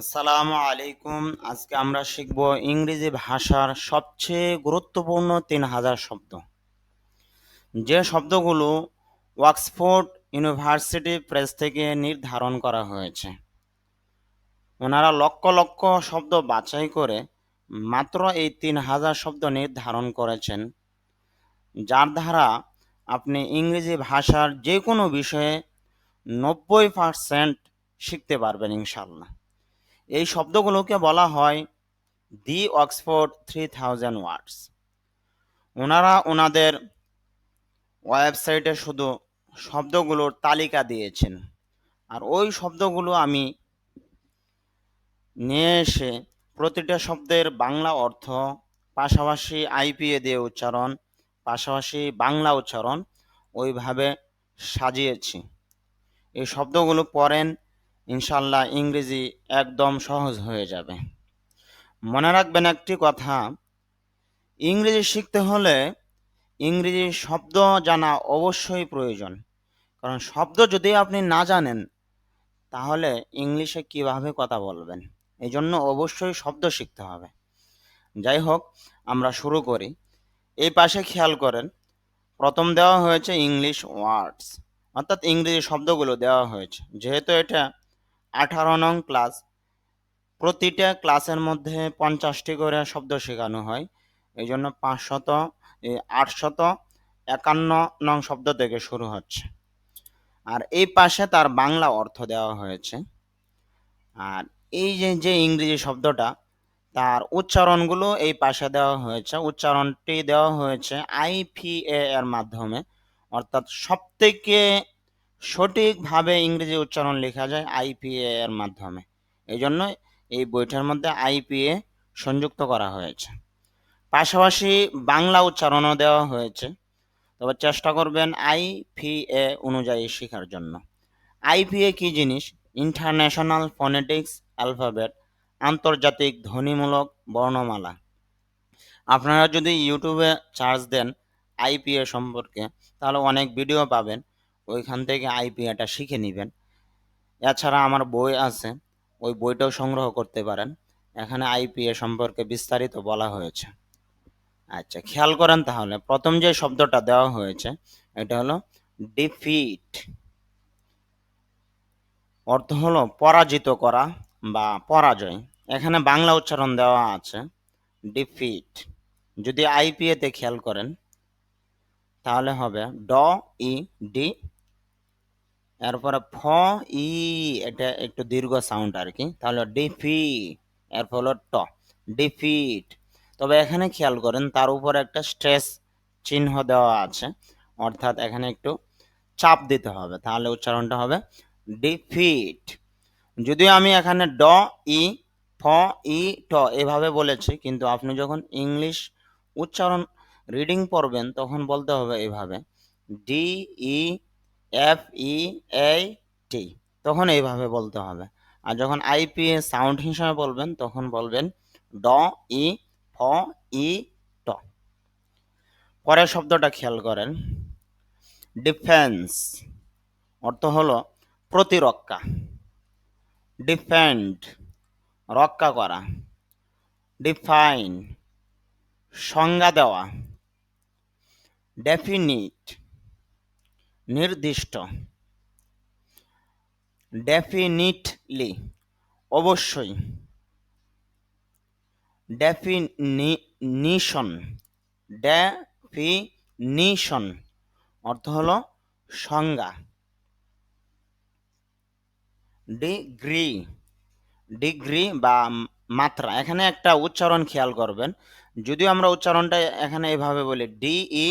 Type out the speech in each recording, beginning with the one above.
আসসালামু আলাইকুম। আজকে আমরা শিখব ইংরেজি ভাষার সবচেয়ে গুরুত্বপূর্ণ তিন হাজার শব্দ। যে শব্দগুলো অক্সফোর্ড ইউনিভার্সিটি প্রেস থেকে নির্ধারণ করা হয়েছে। ওনারা লক্ষ লক্ষ শব্দ বাছাই করে মাত্র এই তিন হাজার শব্দ নির্ধারণ করেছেন। যার দ্বারা আপনি ইংরেজি ভাষার যে কোনো বিষয়ে নব্বই পারসেন্ট শিখতে পারবেন ইনশাল্লাহ এই শব্দগুলোকে বলা হয় the Oxford three thousand words. ওনারা ওনাদের ওয়েবসাইটে শুধু শব্দগুলোর তালিকা দিয়েছেন। আর ওই শব্দগুলো আমি নিয়ে এসে প্রতিটা শব্দের বাংলা অর্থ, পাশাপাশি আইপিএ দিয়ে উচ্চারণ, পাশাপাশি বাংলা উচ্চারণ ওইভাবে সাজিয়েছি। এই শব্দগুলো পড়েন ইনশাল্লাহ ইংরেজি একদম সহজ হয়ে যাবে। মনে রাখবেন একটি কথা, ইংরেজি শিখতে হলে ইংরেজি শব্দ জানা অবশ্যই প্রয়োজন। কারণ শব্দ যদি আপনি না জানেন, তাহলে ইংলিশে কীভাবে কথা বলবেন? এই জন্য অবশ্যই শব্দ শিখতে হবে। যাই হোক, আমরা শুরু করি। এই পাশে খেয়াল করেন, প্রথম দেওয়া হয়েছে ইংলিশ ওয়ার্ডস, অর্থাৎ ইংরেজি শব্দগুলো দেওয়া হয়েছে। যেহেতু এটা আঠারো নং ক্লাস। প্রতিটা ক্লাসের মধ্যে পঞ্চাশটি করে শব্দ শেখানো হয়। এই জন্য পাঁচশত আটশত, একান্ন নং শব্দ থেকে শুরু হচ্ছে। আর এই পাশে তার বাংলা অর্থ দেওয়া হয়েছে। আর এই যে যে ইংরেজি শব্দটা, তার উচ্চারণগুলো এই পাশে দেওয়া হয়েছে। উচ্চারণটি দেওয়া হয়েছে আইপিএ এর মাধ্যমে। অর্থাৎ সবথেকে সঠিকভাবে ইংরেজি উচ্চারণ লেখা যায় আইপিএ এর মাধ্যমে। এই জন্য এই বইটার মধ্যে আইপিএ সংযুক্ত করা হয়েছে। পাশাপাশি বাংলা উচ্চারণও দেওয়া হয়েছে। তবে চেষ্টা করবেন আইপিএ অনুযায়ী শেখার জন্য। আইপিএ কি জিনিস? ইন্টারন্যাশনাল ফনেটিক্স অ্যালফাবেট, আন্তর্জাতিক ধ্বনিমূলক বর্ণমালা। আপনারা যদি ইউটিউবে চার্জ দেন আইপিএ সম্পর্কে, তাহলে অনেক ভিডিও পাবেন। ওইখান থেকে আইপিএটা শিখে নেবেন। এছাড়া আমার বই আছে, ওই বইটাও সংগ্রহ করতে পারেন। এখানে আইপিএ সম্পর্কে বিস্তারিত বলা হয়েছে। আচ্ছা খেয়াল করেন তাহলে, প্রথম যে শব্দটা দেওয়া হয়েছে, এটা হলো ডিফিট অর্থ হলো পরাজিত করা বা পরাজয়। এখানে বাংলা উচ্চারণ দেওয়া আছে ডিফিট যদি আইপিএতে খেয়াল করেন, তাহলে হবে ড ই ডি এরপরে ফ, ই, এটা একটু দীর্ঘ সাউন্ড আর কি তাহলে ডিফি এরপর হলো ট ডিফিট তবে এখানে খেয়াল করেন, তার উপর একটা স্ট্রেস চিহ্ন দেওয়া আছে। অর্থাৎ এখানে একটু চাপ দিতে হবে, তাহলে উচ্চারণটা হবে ডিফিট যদিও আমি এখানে ড, ই, ফ, ই, ট এভাবে বলেছি, কিন্তু আপনি যখন ইংলিশ উচ্চারণ রিডিং পড়বেন, তখন বলতে হবে এভাবে D E F E A T তখন এইভাবে বলতে হবে। আর যখন আইপিএ সাউন্ড হিসাবে বলবেন, তখন বলবেন ড, ই, ফ, ই, ট। পরের শব্দটা খেয়াল করেন। ডিফেন্স অর্থ হলো প্রতিরক্ষা। ডিফেন্ড রক্ষা করা। ডিফাইন সংজ্ঞা দেওয়া। ডেফিনিট নির্দিষ্ট। ডেফিনিটলি অবশ্যই। ডেফিনিশন ডেফিনিশন অর্থ হলো সংজ্ঞা। ডিগ্রি ডিগ্রি বা মাত্রা। এখানে একটা উচ্চারণ খেয়াল করবেন। যদিও আমরা উচ্চারণটা এখানে এভাবে বলি D E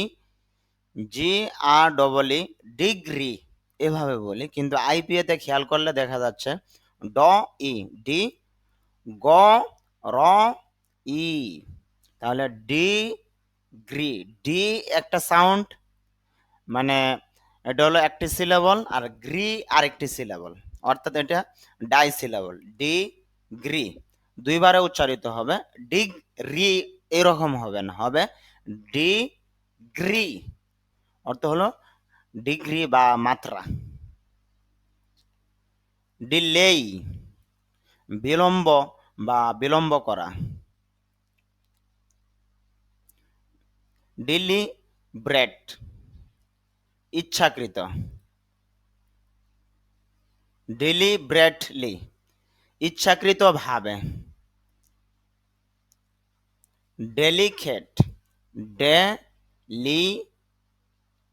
G R double E degree এভাবে বলি, কিন্তু আইপিএতে খেয়াল করলে দেখা যাচ্ছে ড, ই, ডি, গ, র, ই। তাহলে ডি গ্রি ডি একটা সাউন্ড মানে এটা হলো একটি সিলেবল আর গ্রি আরেকটি সিলেবল অর্থাৎ এটা ডাই সিলেবল ডি গ্রি দুইবারে উচ্চারিত হবে ডি রি এরকম হবে না, হবে ডি গ্রি অর্থ হলো ডিগ্রি বা মাত্রা। ডিলেই বিলম্ব বা বিলম্ব করা। ডিলি ব্রেড, ইচ্ছাকৃত। ডিলিব্রেটলি ইচ্ছাকৃতভাবে ডে লি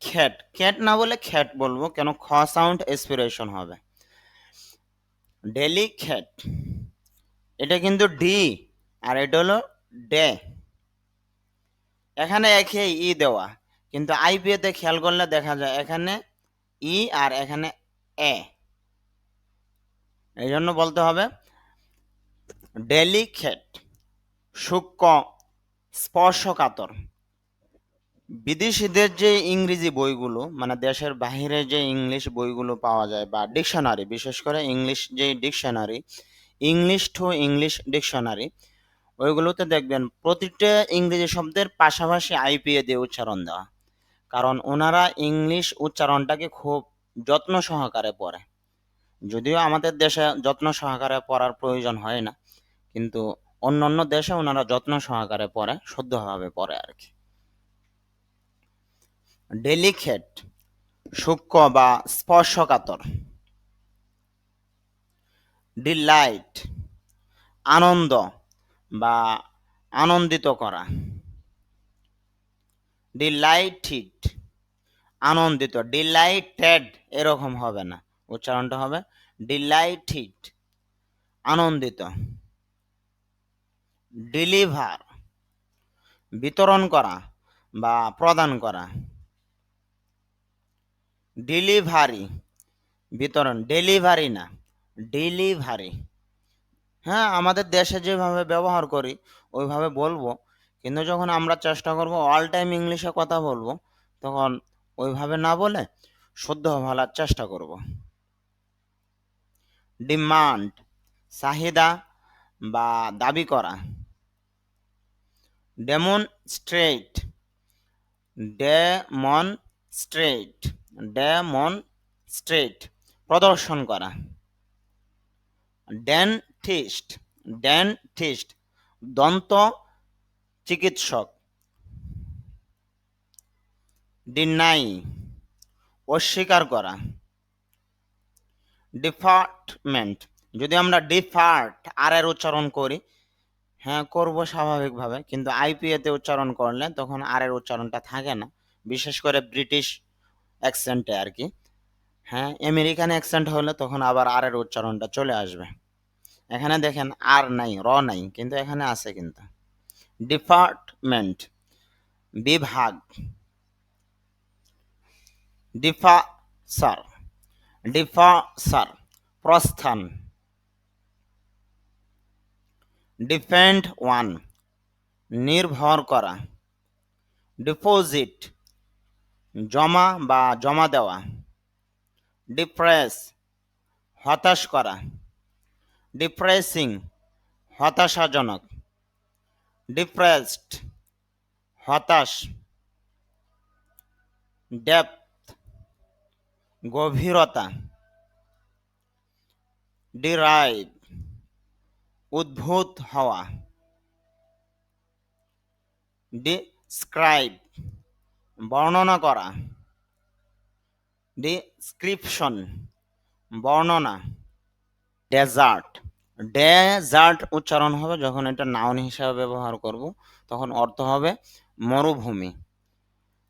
খ্যাট খ্যাট না বলে খ্যাট বলব, কেন খ সাউন্ড এক্সপিরেশন হবে। ডেলিখেট এটা কিন্তু ডি আর এটা হলো ডে। এখানে একে ই দেওয়া, কিন্তু আইপিএতে খেয়াল করলে দেখা যায় এখানে ই আর এখানে এ এই জন্য বলতে হবে ডেলিখেট সূক্ষ্ম, স্পর্শকাতর। বিদেশিদের যে ইংরেজি বইগুলো মানে দেশের বাহিরে যে ইংলিশ বইগুলো পাওয়া যায় বা ডিকশনারি, বিশেষ করে ইংলিশ যে dictionary, English to English dictionary, ওইগুলোতে দেখবেন প্রতিটা ইংরেজি শব্দের পাশাপাশি আইপিএ দিয়ে উচ্চারণ দেওয়া। কারণ ওনারা ইংলিশ উচ্চারণটাকে খুব যত্ন সহকারে পড়ে। যদিও আমাদের দেশে যত্ন সহকারে পড়ার প্রয়োজন হয় না, কিন্তু অন্য অন্য দেশে ওনারা যত্ন সহকারে পড়ে, শুদ্ধভাবে পড়ে আর কি। ডেলিকেট, সূক্ষ্ম বা স্পর্শকাতর। ডিলাইট, আনন্দ বা আনন্দিত করা। ডিলাইটেড, আনন্দিত। ডিলাইটেড এরকম হবে না। উচ্চারণটা হবে ডিলাইটেড, আনন্দিত। ডেলিভার, বিতরণ করা বা প্রদান করা। ডেলিভারি বিতরণ ডেলিভারি না ডেলিভারি হ্যাঁ আমাদের দেশে যেভাবে ব্যবহার করি, ওইভাবে বলব। কিন্তু যখন আমরা চেষ্টা করব অল টাইম ইংলিশে কথা বলব, তখন ওইভাবে না বলে শুদ্ধ বলার চেষ্টা করব। ডিমান্ড চাহিদা বা দাবি করা। ডেমন স্ট্রেট ডেমন স্ট্রেট প্রদর্শন করা। ডেন্টিস্ট ডেন্টিস্ট, দন্ত চিকিৎসক। ডিনাই, অস্বীকার করা। ডিপার্টমেন্ট, যদি আমরা ডিপার্ট, আর এর উচ্চারণ করি হ্যাঁ করব স্বাভাবিকভাবে, কিন্তু আইপিএতে উচ্চারণ করলে তখন আর এর উচ্চারণটা থাকে না। বিশেষ করে ব্রিটিশ অ্যাকসেন্টে আর কি হ্যাঁ আমেরিকান অ্যাকসেন্ট হলে তখন আবার আর এর উচ্চারণটা চলে আসবে। এখানে দেখেন আর নাই র নাই, কিন্তু এখানে আছে কিন্তু। ডিপার্টমেন্ট বিভাগ ডিফা স্যার ডিফা স্যার প্রস্থান ডিপেন্ড ওয়ান নির্ভর করা ডিপোজিট জমা বা জমা দেওয়া ডিপ্রেস হতাশ করা ডিপ্রেসিং হতাশাজনক ডিপ্রেসড হতাশ ডেপথ গভীরতা ডিরাইভ উদ্ভূত হওয়া ডিসক্রাইব বর্ণনা করা। ডিসক্রিপশন বর্ণনা। ডেজার্ট ডেজার্ট উচ্চারণ হবে যখন এটা নাউন হিসাবে ব্যবহার করব, তখন অর্থ হবে মরুভূমি।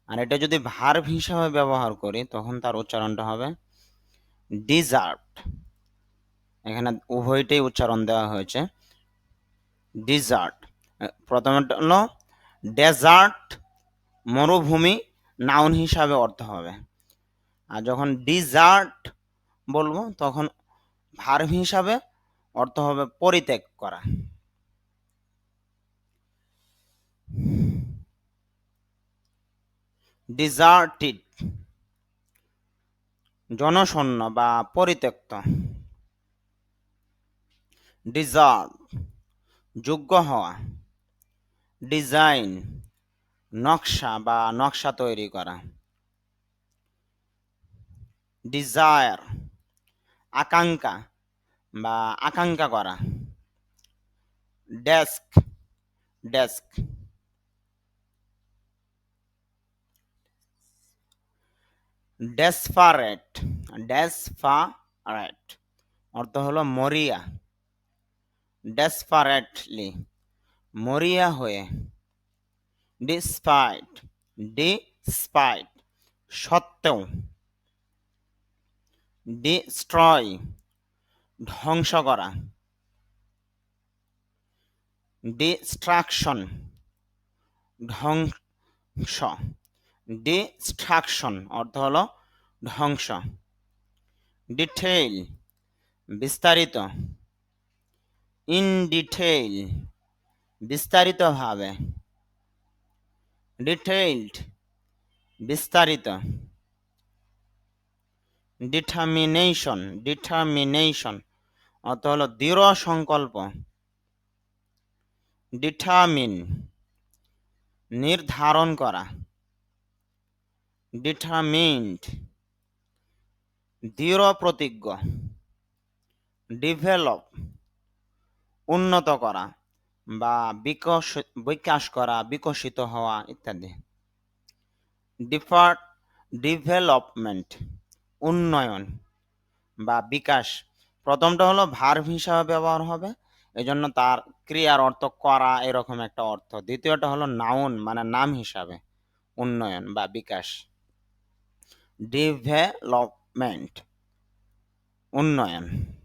আর এটা যদি ভার্ভ হিসাবে ব্যবহার করি, তখন তার উচ্চারণটা হবে ডিজার্ট এখানে উভয়টাই উচ্চারণ দেওয়া হয়েছে। ডিজার্ট প্রথমটা হলো ডেজার্ট মরুভূমি নাউন হিসাবে অর্থ হবে। আর যখন ডিজার্ট বলব, তখন ভার্ভ হিসাবে অর্থ হবে পরিত্যাগ করা। ডিজার্টেড জনশূন্য বা পরিত্যক্ত। ডিজার্ভ যোগ্য হওয়া। ডিজাইন নকশা বা নকশা তৈরি করা। ডিজায়ার আকাঙ্ক্ষা বা আকাঙ্ক্ষা করা। ডেস্ক ডেস্ক ডেসপারেট ডেসপারেট অর্থ হলো মরিয়া। ডেসপারেটলি মরিয়া হয়ে ডিসপাইট ডিসপাইট সত্ত্বেও। ডিস্ট্রয় ধ্বংস করা। ডিস্ট্রাকশন ধ্বংস। ডিস্ট্রাকশন অর্থ হলো ধ্বংস। ডিটেইল বিস্তারিত। ইন ডিটেইল বিস্তারিতভাবে। ডিটেইলড, বিস্তারিত। ডিটারমিনেশন ডিটারমিনেশন অর্থ হলো দৃঢ় সংকল্প। ডিটারমিন, নির্ধারণ করা। ডিটারমিন্ড, দৃঢ় প্রতিজ্ঞ। ডেভেলপ, উন্নত করা। বা বিকশ, বিকাশ করা, বিকশিত হওয়া ইত্যাদি। ডিফার, ডিভেলপমেন্ট, উন্নয়ন বা বিকাশ। প্রথমটা হলো ভার্ভ হিসাবে ব্যবহার হবে, এজন্য তার ক্রিয়ার অর্থ করা এরকম একটা অর্থ। দ্বিতীয়টা হলো নাউন মানে নাম হিসাবে, উন্নয়ন বা বিকাশ। ডিভেলপমেন্ট, উন্নয়ন।